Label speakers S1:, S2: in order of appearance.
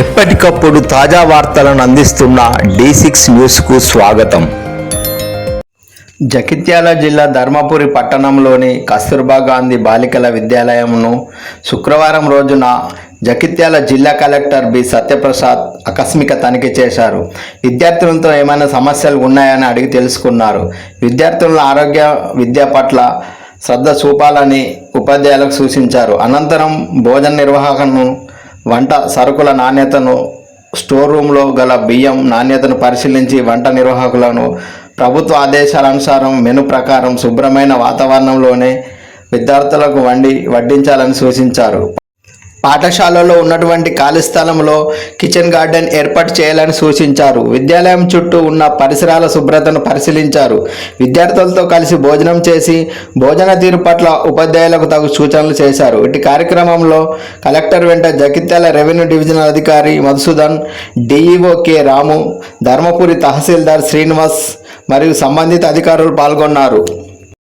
S1: ఎప్పటికప్పుడు తాజా వార్తలను అందిస్తున్న డి సిక్స్ న్యూస్కు స్వాగతం. జగిత్యాల జిల్లా ధర్మపురి పట్టణంలోని కస్తూర్బా గాంధీ బాలికల విద్యాలయంను శుక్రవారం రోజున జగిత్యాల జిల్లా కలెక్టర్ బి. సత్యప్రసాద్ ఆకస్మిక తనిఖీ చేశారు. విద్యార్థులతో ఏమైనా సమస్యలు ఉన్నాయని అడిగి తెలుసుకున్నారు. విద్యార్థుల ఆరోగ్య విద్య పట్ల శ్రద్ధ చూపాలని ఉపాధ్యాయులకు సూచించారు. అనంతరం భోజన నిర్వహణను వంట సరుకుల నాణ్యతను స్టోర్ రూమ్లో గల బియ్యం నాణ్యతను పరిశీలించి వంట నిర్వాహకులను ప్రభుత్వ ఆదేశాల అనుసారం మెను ప్రకారం శుభ్రమైన వాతావరణంలోనే విద్యార్థులకు వండి వడ్డించాలని సూచించారు. పాఠశాలలో ఉన్నటువంటి ఖాళీ స్థలంలో కిచెన్ గార్డెన్ ఏర్పాటు చేయాలని సూచించారు. విద్యాలయం చుట్టూ ఉన్న పరిసరాల శుభ్రతను పరిశీలించారు. విద్యార్థులతో కలిసి భోజనం చేసి భోజన తీరు పట్ల ఉపాధ్యాయులకు తగు సూచనలు చేశారు. ఇటు కార్యక్రమంలో కలెక్టర్ వెంట జగిత్యాల రెవెన్యూ డివిజనల్ అధికారి మధుసూదన్ డిఈఓ కె రాము ధర్మపురి తహసీల్దార్ శ్రీనివాస్ మరియు సంబంధిత అధికారులు పాల్గొన్నారు.